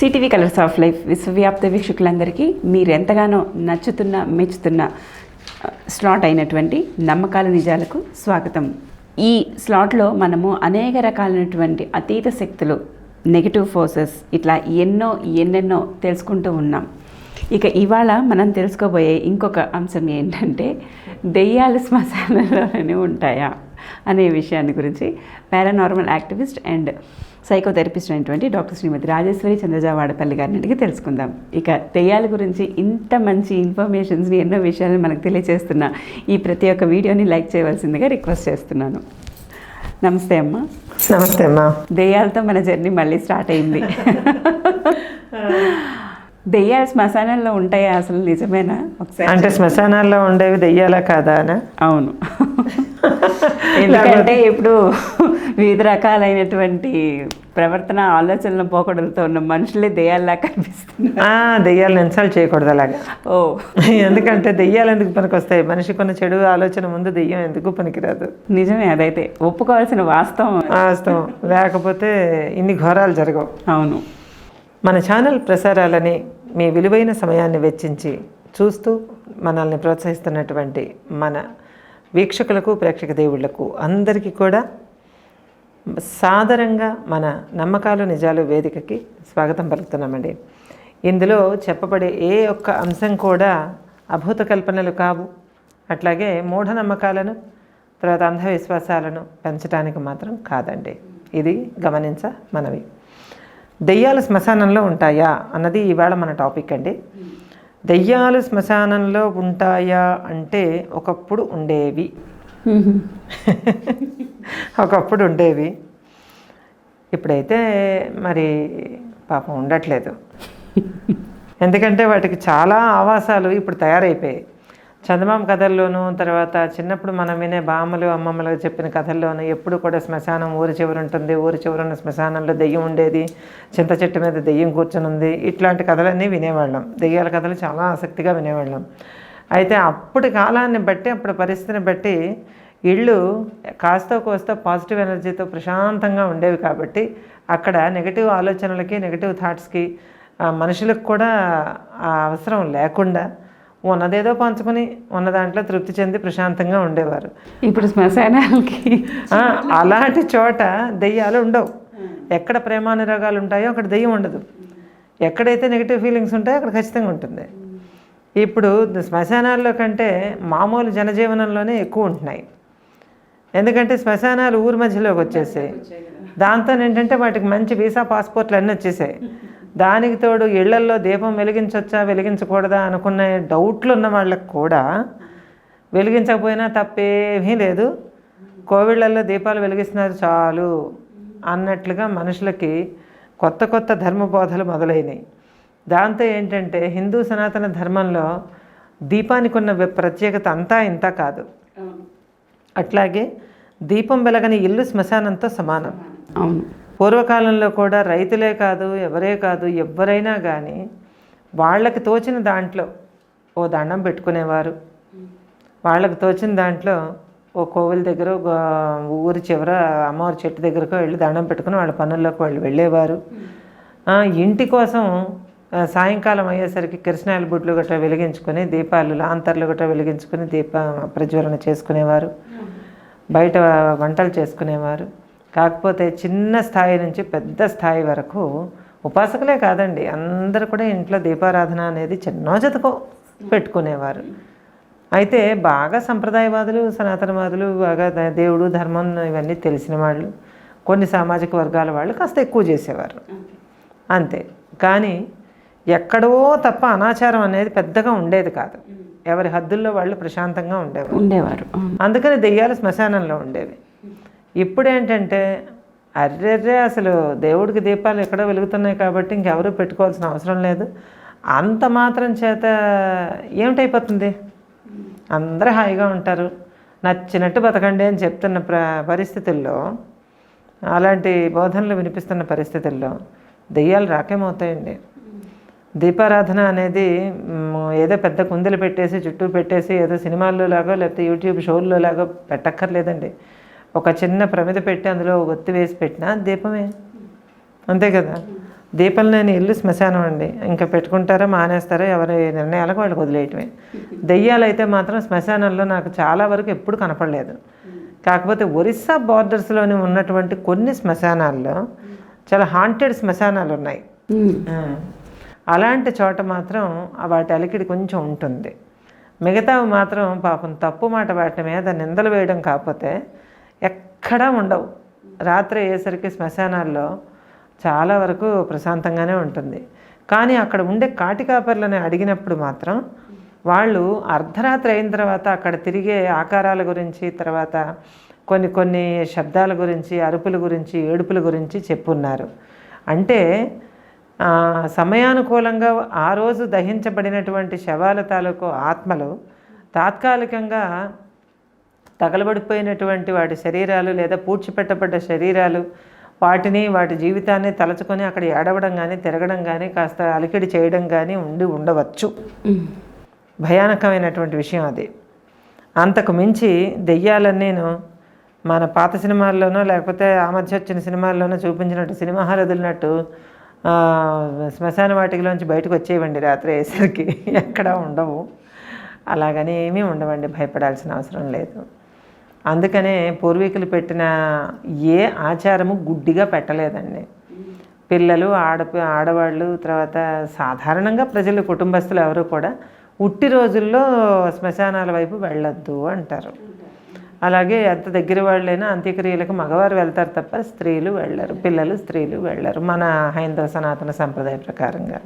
CTV colours of life విశ్వవ్యాప్త వీక్షకులందరికీ మీరు ఎంతగానో నచ్చుతున్న మెచ్చుతున్న స్లాట్ అయినటువంటి నమ్మకాల నిజాలకు స్వాగతం. ఈ స్లాట్లో మనము అనేక రకాలైనటువంటి అతీత శక్తులు నెగిటివ్ ఫోర్సెస్ ఇట్లా ఎన్నో ఎన్నెన్నో తెలుసుకుంటూ ఉన్నాం. ఇక ఇవాళ మనం తెలుసుకోబోయే ఇంకొక అంశం ఏంటంటే దెయ్యాలు శ్మశానంలోనే ఉంటాయా అనే విషయాన్ని గురించి పారానార్మల్ యాక్టివిస్ట్ అండ్ సైకోథెరపిస్ట్ అయినటువంటి డాక్టర్ శ్రీమతి రాజేశ్వరి చంద్రజావాడపల్లి గారిని అడిగి తెలుసుకుందాం. ఇక దెయ్యాల గురించి ఇంత మంచి ఇన్ఫర్మేషన్స్ని ఎన్నో విషయాలను మనకు తెలియజేస్తున్న ఈ ప్రతి ఒక్క వీడియోని లైక్ చేయవలసిందిగా రిక్వెస్ట్ చేస్తున్నాను. నమస్తే అమ్మ. నమస్తే అమ్మా. దెయ్యాలతో మన జర్నీ మళ్ళీ స్టార్ట్ అయింది. దెయ్యాలు శ్మశానంలో ఉంటాయా అసలు నిజమేనా? ఒకసారి అంటే శ్మశానాల్లో ఉండేవి దెయ్యాలా కాదా అవును. ఎందుకంటే ఇప్పుడు వివిధ రకాలైనటువంటి ప్రవర్తన ఆలోచనల పోకడలతో ఉన్న మనుషులే దెయ్యాల్లా కనిపిస్తున్నారు. ఆ, దెయ్యాలను ఇన్సల్ట్ చేయకూడదు అలాగా. ఓ. ఎందుకంటే దెయ్యాలు ఎందుకు పనికి వస్తాయి మనిషికి ఉన్న చెడు ఆలోచన ముందు దెయ్యం ఎందుకు పనికిరాదు? నిజమే అదైతే. ఒప్పుకోవాల్సిన వాస్తవం. వాస్తవం. లేకపోతే ఇన్ని ఘోరాలు జరగవు. అవును. మన ఛానల్ ప్రసారాలని మీ విలువైన సమయాన్ని వెచ్చించి చూస్తూ మనల్ని ప్రోత్సహిస్తున్నటువంటి మన వీక్షకులకు ప్రేక్షక దేవుళ్ళకు అందరికీ కూడా సాధారణంగా మన నమ్మకాలు నిజాలు వేదికకి స్వాగతం పలుకుతున్నామండి. ఇందులో చెప్పబడే ఏ ఒక్క అంశం కూడా అభూత కల్పనలు కావు. అట్లాగే మూఢనమ్మకాలను తర్వాత అంధవిశ్వాసాలను పెంచడానికి మాత్రం కాదండి. ఇది గమనించ మనవి. దెయ్యాలు శ్మశానంలో ఉంటాయా అన్నది ఇవాళ మన టాపిక్ అండి. దెయ్యాలు శ్మశానంలో ఉంటాయా అంటే ఒకప్పుడు ఉండేవి. ఒకప్పుడు ఉండేవి. ఇప్పుడైతే మరి పాపం ఉండట్లేదు. ఎందుకంటే వాటికి చాలా ఆవాసాలు ఇప్పుడు తయారైపోయాయి. చందమామ కథల్లోనూ తర్వాత చిన్నప్పుడు మనం వినే బామ్మలు అమ్మమ్మలు చెప్పిన కథల్లోనూ ఎప్పుడు కూడా శ్మశానం ఊరి చివరి ఉంటుంది. ఊరి చివరి ఉన్న శ్మశానంలో దెయ్యం ఉండేది. చింత చెట్టు మీద దెయ్యం కూర్చొని ఉంది ఇట్లాంటి కథలన్నీ వినేవాళ్ళం. దెయ్యాల కథలు చాలా ఆసక్తిగా వినేవాళ్ళం. అయితే అప్పటి కాలాన్ని బట్టి అప్పటి పరిస్థితిని బట్టి ఇళ్ళు కాస్తో కోస్తో పాజిటివ్ ఎనర్జీతో ప్రశాంతంగా ఉండేవి కాబట్టి అక్కడ నెగిటివ్ ఆలోచనలకి నెగిటివ్ థాట్స్కి మనుషులకు కూడా అవసరం లేకుండా ఉన్నదేదో పంచుకొని ఉన్న దాంట్లో తృప్తి చెంది ప్రశాంతంగా ఉండేవారు. ఇప్పుడు శ్మశానాలకి. అలాంటి చోట దెయ్యాలు ఉండవు. ఎక్కడ ప్రేమానురాగాలు ఉంటాయో అక్కడ దెయ్యం ఉండదు. ఎక్కడైతే నెగిటివ్ ఫీలింగ్స్ ఉంటాయో అక్కడ ఖచ్చితంగా ఉంటుంది. ఇప్పుడు శ్మశానాల్లో కంటే మామూలు జనజీవనంలోనే ఎక్కువ ఉంటున్నాయి. ఎందుకంటే శ్మశానాలు ఊరి మధ్యలోకి వచ్చేసాయి. దాంతో ఏంటంటే వాటికి మంచి వీసా పాస్పోర్ట్లు అన్నీ వచ్చేసాయి. దానికి తోడు ఇళ్ళల్లో దీపం వెలిగించవచ్చా వెలిగించకూడదా అనుకునే డౌట్లు ఉన్న వాళ్ళకి కూడా వెలిగించకపోయినా తప్పేమీ లేదు. కోవిళ్ళల్లో దీపాలు వెలిగిస్తున్నారు చాలు అన్నట్లుగా మనుషులకి కొత్త కొత్త ధర్మబోధలు మొదలైనవి దాంతో ఏంటంటే హిందూ సనాతన ధర్మంలో దీపానికి ఉన్న ప్రత్యేకత అంతా ఇంత కాదు. అట్లాగే దీపం వెలగని ఇల్లు శ్మశానంతో సమానం. అవును. పూర్వకాలంలో కూడా రైతులే కాదు ఎవరే కాదు ఎవరైనా కానీ వాళ్ళకి తోచిన దాంట్లో ఓ దండం పెట్టుకునేవారు. వాళ్ళకి తోచిన దాంట్లో ఓ కోవిల దగ్గర ఒక ఊరి చివర అమ్మవారి చెట్టు దగ్గరకు వెళ్ళి దండం పెట్టుకుని వాళ్ళ పనుల్లోకి వాళ్ళు వెళ్ళేవారు. ఇంటి కోసం సాయంకాలం అయ్యేసరికి కిరసనాయల బుడ్లు గట్రా వెలిగించుకొని దీపాలు లాంతర్లు గట్రా వెలిగించుకొని దీప ప్రజ్వలన చేసుకునేవారు. బయట వంటలు చేసుకునేవారు. కాకపోతే చిన్న స్థాయి నుంచి పెద్ద స్థాయి వరకు ఉపాసకులే కాదండి. అందరూ కూడా ఇంట్లో దీపారాధన అనేది చిన్నో జతకో పెట్టుకునేవారు. అయితే బాగా సంప్రదాయవాదులు సనాతనవాదులు బాగా దేవుడు ధర్మం ఇవన్నీ తెలిసిన వాళ్ళు కొన్ని సామాజిక వర్గాల వాళ్ళు కాస్త ఎక్కువ చేసేవారు. అంతే. కానీ ఎక్కడో తప్ప అనాచారం అనేది పెద్దగా ఉండేది కాదు. ఎవరి హద్దుల్లో వాళ్ళు ప్రశాంతంగా ఉండేవారు. ఉండేవారు. అందుకని దెయ్యాలు శ్మశానంలో ఉండేవి. ఇప్పుడు ఏంటంటే అర్రెర్రే అసలు దేవుడికి దీపాలు ఎక్కడో వెలుగుతున్నాయి కాబట్టి ఇంకెవరూ పెట్టుకోవాల్సిన అవసరం లేదు. అంత మాత్రం చేత ఏమిటైపోతుంది? అందరూ హాయిగా ఉంటారు. నచ్చినట్టు బతకండి అని చెప్తున్న ప్ర పరిస్థితుల్లో అలాంటి బోధనలు వినిపిస్తున్న పరిస్థితుల్లో దెయ్యాలు రాకేమవుతాయండి? దీపారాధన అనేది ఏదో పెద్ద కుందులు పెట్టేసి చుట్టూ పెట్టేసి ఏదో సినిమాల్లో లాగో లేకపోతే యూట్యూబ్ షోల్లో లాగో పెట్టక్కర్లేదండి. ఒక చిన్న ప్రమిద పెట్టి అందులో ఒత్తి వేసి పెట్టినా దీపమే. అంతే కదా? దీపంలేని ఇల్లు శ్మశానం అండి. ఇంకా పెట్టుకుంటారో మానేస్తారో ఎవరి నిర్ణయాలకు వాళ్ళకి వదిలేయటమే. దెయ్యాలు అయితే మాత్రం శ్మశానంలో నాకు చాలా వరకు ఎప్పుడు కనపడలేదు. కాకపోతే ఒరిస్సా బార్డర్స్లోని ఉన్నటువంటి కొన్ని శ్మశానాల్లో చాలా హాంటెడ్ శ్మశానాలు ఉన్నాయి. అలాంటి చోట మాత్రం వాటి అలికిడి కొంచెం ఉంటుంది. మిగతావి మాత్రం పాపం తప్పు మాట వాటి మీద నిందలు వేయడం కాకపోతే ఎక్కడా ఉండవు. రాత్రి అయ్యేసరికి శ్మశానాల్లో చాలా వరకు ప్రశాంతంగానే ఉంటుంది. కానీ అక్కడ ఉండే కాటికాపర్లని అడిగినప్పుడు మాత్రం వాళ్ళు అర్ధరాత్రి అయిన తర్వాత అక్కడ తిరిగే ఆకారాల గురించి తర్వాత కొన్ని కొన్ని శబ్దాల గురించి అరుపుల గురించి ఏడుపుల గురించి చెప్పున్నారు. అంటే సమయానుకూలంగా ఆ రోజు దహించబడినటువంటి శవాల తాలూకు ఆత్మలు తాత్కాలికంగా తగలబడిపోయినటువంటి వాటి శరీరాలు లేదా పూడ్చిపెట్టబడ్డ శరీరాలు వాటిని వాటి జీవితాన్ని తలచుకొని అక్కడ ఏడవడం కానీ తిరగడం కానీ కాస్త అలికిడి చేయడం కానీ ఉండి ఉండవచ్చు. భయానకమైనటువంటి విషయం అది. అంతకు మించి దెయ్యాలని నేను మన పాత సినిమాల్లోనో లేకపోతే ఆ మధ్య వచ్చిన సినిమాల్లోనో చూపించినట్టు సినిమా హాల్ వదిలినట్టు శ్మశాన వాటికలోంచి బయటకు వచ్చేయండి రాత్రి అయ్యేసరికి. ఎక్కడా ఉండవు. అలాగని ఏమీ ఉండవండి భయపడాల్సిన అవసరం లేదు. అందుకనే పూర్వీకులు పెట్టిన ఏ ఆచారము గుడ్డిగా పెట్టలేదండి. పిల్లలు ఆడ ఆడవాళ్ళు తర్వాత సాధారణంగా ప్రజలు కుటుంబస్తులు ఎవరు కూడా ఉట్టి రోజుల్లో శ్మశానాల వైపు వెళ్ళొద్దు అంటారు. అలాగే ఎంత దగ్గర వాళ్ళైనా అంత్యక్రియలకు మగవారు వెళ్తారు తప్ప స్త్రీలు వెళ్ళరు పిల్లలు స్త్రీలు వెళ్ళరు. మన హైందవ సనాతన సంప్రదాయ ప్రకారంగా.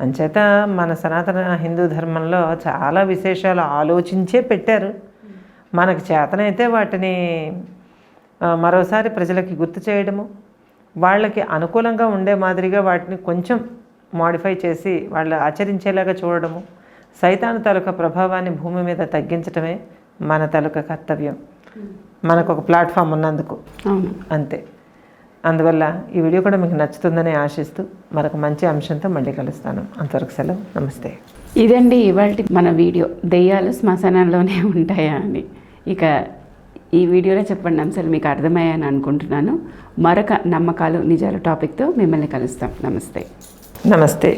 అంచేత మన సనాతన హిందూ ధర్మంలో చాలా విశేషాలు ఆలోచించే పెట్టారు. మనకు చేతనైతే వాటిని మరోసారి ప్రజలకి గుర్తు చేయడము వాళ్ళకి అనుకూలంగా ఉండే మాదిరిగా వాటిని కొంచెం మాడిఫై చేసి వాళ్ళు ఆచరించేలాగా చూడడము సైతాను తాలూకా ప్రభావాన్ని భూమి మీద తగ్గించడమే మన తాలూకా కర్తవ్యం. మనకు ఒక ప్లాట్ఫామ్ ఉన్నందుకు. అంతే. అందువల్ల ఈ వీడియో కూడా మీకు నచ్చుతుందని ఆశిస్తూ మరొక మంచి అంశంతో మళ్ళీ కలుస్తాను. అంతవరకు సెలవు. నమస్తే. ఇదండి ఇవాళ మన వీడియో. దెయ్యాలు శ్మశానాల్లోనే ఉంటాయా అని ఇక ఈ వీడియోలో చెప్పండి అంశాలు మీకు అర్థమయ్యాయని అనుకుంటున్నాను. మరొక నమ్మకాలు నిజాలు టాపిక్తో మిమ్మల్ని కలుస్తాం. నమస్తే. నమస్తే.